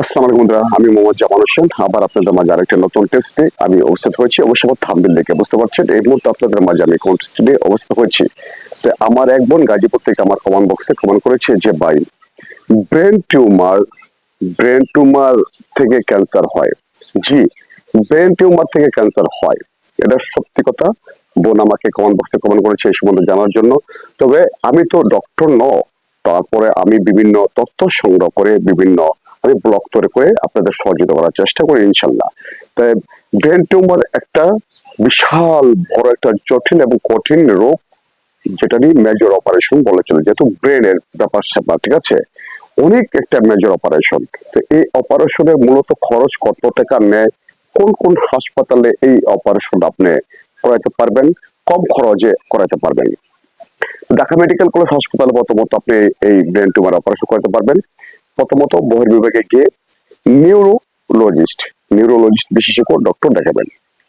আসসালামু আলাইকুম বন্ধুরা, আমি মোহাম্মদ জামান হোসেন। আবার আপনাদের মাঝে আরেকটা নতুন টেস্টে আমি অবস্থিত হয়েছি। অবশ্য আমার থাম্বিল দেখে বুঝতে পারছেন, এই মুহূর্তে আপনাদের মাঝে আমি কোন টেস্টে অবস্থিত হয়েছি। তো আমার এক বোন গাজীপুর থেকে আমার কমেন্ট বক্সে কমেন্ট করেছে যে, ভাই ব্রেন টিউমার ব্রেন টিউমার থেকে ক্যান্সার হয়। জি ব্রেন টিউমার থেকে ক্যান্সার হয়। এটা সত্যি কথা। বোন আমাকে কমেন্ট বক্সে কমেন্ট করেছে এই সম্বন্ধে জানার জন্য। তবে আমি তো ডক্টর ন তারপরে আমি বিভিন্ন তথ্য সংগ্রহ করে বিভিন্ন আমি ব্লগ তৈরি করে আপনাদের সহযোগিতা করার চেষ্টা করি ইনশাল্লাহ। তাই ব্রেন টিউমার একটা বিশাল বড় একটা জটিল এবং কঠিন রোগ, যেটা নিয়ে মেজর অপারেশন বলে চলে, যেহেতু ব্রেনের ব্যাপার স্যাপার, ঠিক আছে? অনেক একটা মেজর অপারেশন তো এই অপারেশনের মূলত খরচ কত টাকা নেয়, কোন কোন হাসপাতালে এই অপারেশন আপনি করাইতে পারবেন, কম খরচে করাইতে পারবেন। ঢাকা মেডিকেল কলেজ হাসপাতালে প্রথমত আপনি এই ব্রেন টিউমার অপারেশন করতে পারবেন। প্রথমত বহির্বিভাগে গিয়ে নিউরোলজিস্ট নিউরোলজিস্ট বিশেষজ্ঞ ডক্টর দেখাবেন।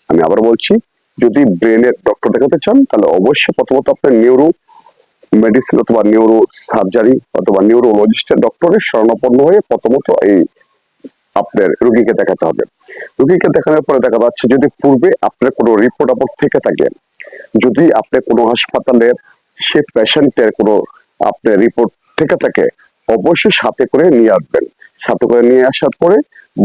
আমি আবার বলছি, যদি ব্রেনের ডক্টর দেখাতে চান, তাহলে অবশ্যই প্রথমত আপনার নিউরো মেডিসিন অথবা নিউরো সার্জারি অথবা নিউরোলজিস্টের ডক্টরের শরণাপন্ন হয়ে প্রথমত এই আপনার রোগীকে দেখাতে হবে। রোগীকে দেখানোর পরে দেখা যাচ্ছে, যদি পূর্বে আপনার কোনো রিপোর্ট আপর থেকে থাকে, যদি আপনি কোনো হাসপাতালে সে পেশেন্টের কোনো আপনার রিপোর্ট থেকে থাকে অবশ্যই সাথে করে নিয়ে আসবেন। সাথে করে নিয়ে আসার পরে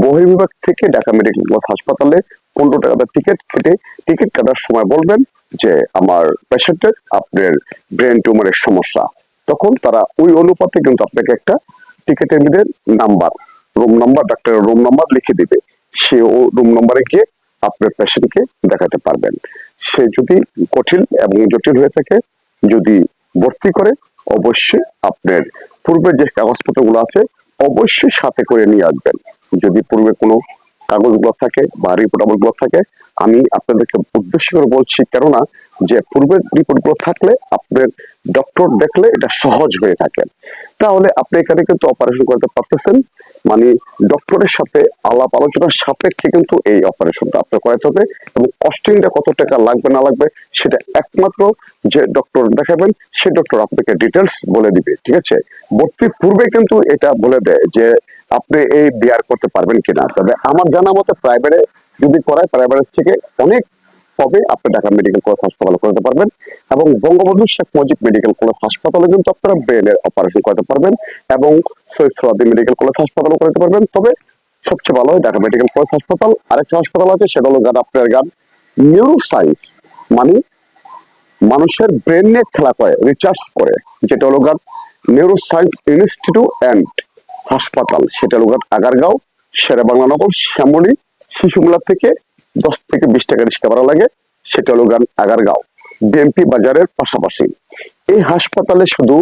বহির্বিভাগ থেকে ঢাকা মেডিকেল কলেজ হাসপাতালে পনেরো টাকা টিকিট কেটে টিকিট কাটার সময় বলবেন যে, আমার পেশেন্টের আপনার ব্রেন টিউমারের সমস্যা। তখন তারা ওই অনুপাতে কিন্তু আপনাকে একটা টিকিটের মধ্যে নাম্বার রুম নাম্বার ডাক্তারের রুম নাম্বার লিখে দিবে। সে ও রুম নাম্বারে গিয়ে আপনার পেশেন্টকে দেখাতে পারবেন। সে যদি কঠিন এবং জটিল হয়ে থাকে, যদি ভর্তি করে, অবশ্যই আপনার পূর্বে যে কাগজপত্রগুলো আছে, অবশ্যই সাথে করে নিয়ে আসবেন। যদি পূর্বে কোনো কাগজগুলো থাকে বা রিপোর্টগুলো থাকে, আমি আপনাদেরকে উদ্দেশ্য করে বলছি, কেননা যে পূর্বের রিপোর্টগুলো থাকলে আপনার ডক্টর দেখলে এটা সহজ হয়ে থাকে। তাহলে আপনি এখানে কিন্তু অপারেশন করতে পারতেছেন। মানে ডক্টরের সাথে, আলাপ আলোচনার সাপেক্ষে কিন্তু এই অপারেশনটা আপনার করাতে হবে এবং কস্টিংটা কত টাকা লাগবে, না লাগবে, সেটা একমাত্র যে ডক্টর দেখাবেন, সে ডক্টর আপনাকে ডিটেলস বলে দিবে, ঠিক আছে? ভর্তির পূর্বে কিন্তু এটা বলে দেয় যে, আপনি এই বিয়ার করতে পারবেন কিনা। তবে আমার জানা মতে প্রাইভেটে যদি করায় প্রাইভেটের থেকে অনেক কবে আপনি ঢাকা মেডিকেল কলেজ হাসপাতালে করতে পারবেন এবং বঙ্গবন্ধু শেখ মুজিব মেডিকেল কলেজ হাসপাতালে কিন্তু আপনারা ব্রেনের অপারেশন করতে পারবেন এবং সৈয়দ মেডিকেল কলেজ হাসপাতালে করতে পারবেন। তবে সবচেয়ে ভালো হয় ঢাকা মেডিকেল কলেজ হাসপাতাল। আরেকটা হাসপাতাল আছে, সেটা হলো গান, আপনার গান নিউরো সায়েন্স মানে মানুষের ব্রেন নিয়ে খেলা করে রিচার্জ করে। যেটা হলো গান নিউরো সায়েন্স ইনস্টিটিউট অ্যান্ড হাসপাতাল। সেটা হলো গান, আগারগাঁও শেরে বাংলানগর শ্যামলী, শিশুমেলা থেকে দশ থেকে বিশ টাকা রিক্সা ভাড়া লাগে, সেটা হলো আগারগাঁও বিএমপি বাজারের পাশাপাশি। এই হাসপাতালে শুধু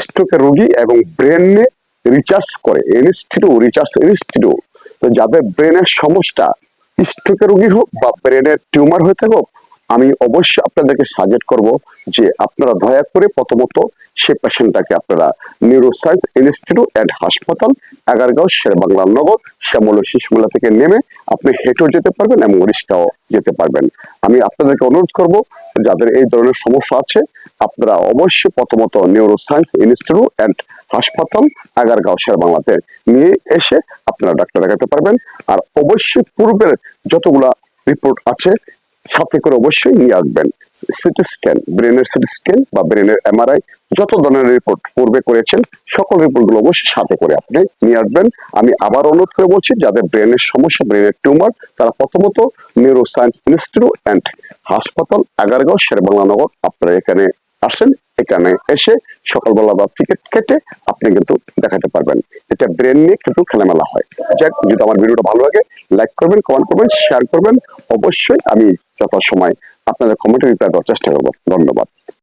স্ট্রোকের রোগী এবং ব্রেনে রিচার্জ করে ইনস্টিটিউট রিচার্জ ইনস্টিটিউট তো যাদের ব্রেনের সমস্যা স্ট্রোকের রোগী হোক বা ব্রেনের টিউমার হয়ে থাকুক আমি অবশ্যই আপনাদেরকে সাজেস্ট করব যে আপনারা দয়া করে প্রথমত সে পেশেন্টটাকে আপনারা নিউরোসায়েন্স ইনস্টিটিউট অ্যান্ড হাসপাতাল আগারগাঁও শের বাংলা নগর, শ্যামল শিশুমেলা থেকে নেমে আপনি হেঁটেও যেতে পারবেন এবং রিক্সাও যেতে পারবেন। আমি আপনাদেরকে অনুরোধ করব, যাদের এই ধরনের সমস্যা আছে, আপনারা অবশ্যই প্রথমত নিউরোসায়েন্স ইনস্টিটিউট অ্যান্ড হাসপাতাল আগারগাঁও শের বাংলাতে নিয়ে এসে আপনারা ডাক্তার দেখাতে পারবেন। আর অবশ্যই পূর্বের যতগুলা রিপোর্ট আছে সাথে করে অবশ্যই নিয়ে আসবেন। সিটি স্ক্যান, ব্রেনের সিটি স্ক্যান বা ব্রেনের এমআরআই, যত ধরনের রিপোর্ট পূর্বে করেছেন, সকল রিপোর্টগুলো অবশ্যই সাথে করে আপনি নিয়ে আসবেন। আমি আবার অনুরোধ করে বলছি, যাদের ব্রেনের সমস্যা, ব্রেনের টিউমার তারা প্রথমত নিউরো সায়েন্স ইনস্টিটিউট অ্যান্ড হাসপাতাল আগারগাঁও শেরবাংলানগর আপনারা এখানে আসেন, এখানে এসে সকালবেলা বা টিকিট কেটে আপনি কিন্তু দেখাতে পারবেন। এটা ব্রেন নিয়ে কিন্তু খেলামেলা হয়। যাক, যদি আমার ভিডিওটা ভালো লাগে লাইক করবেন কমেন্ট করবেন শেয়ার করবেন। অবশ্যই আমি যথাসময় আপনাদের কমেন্টে রিপ্লাই দেওয়ার চেষ্টা করব। ধন্যবাদ।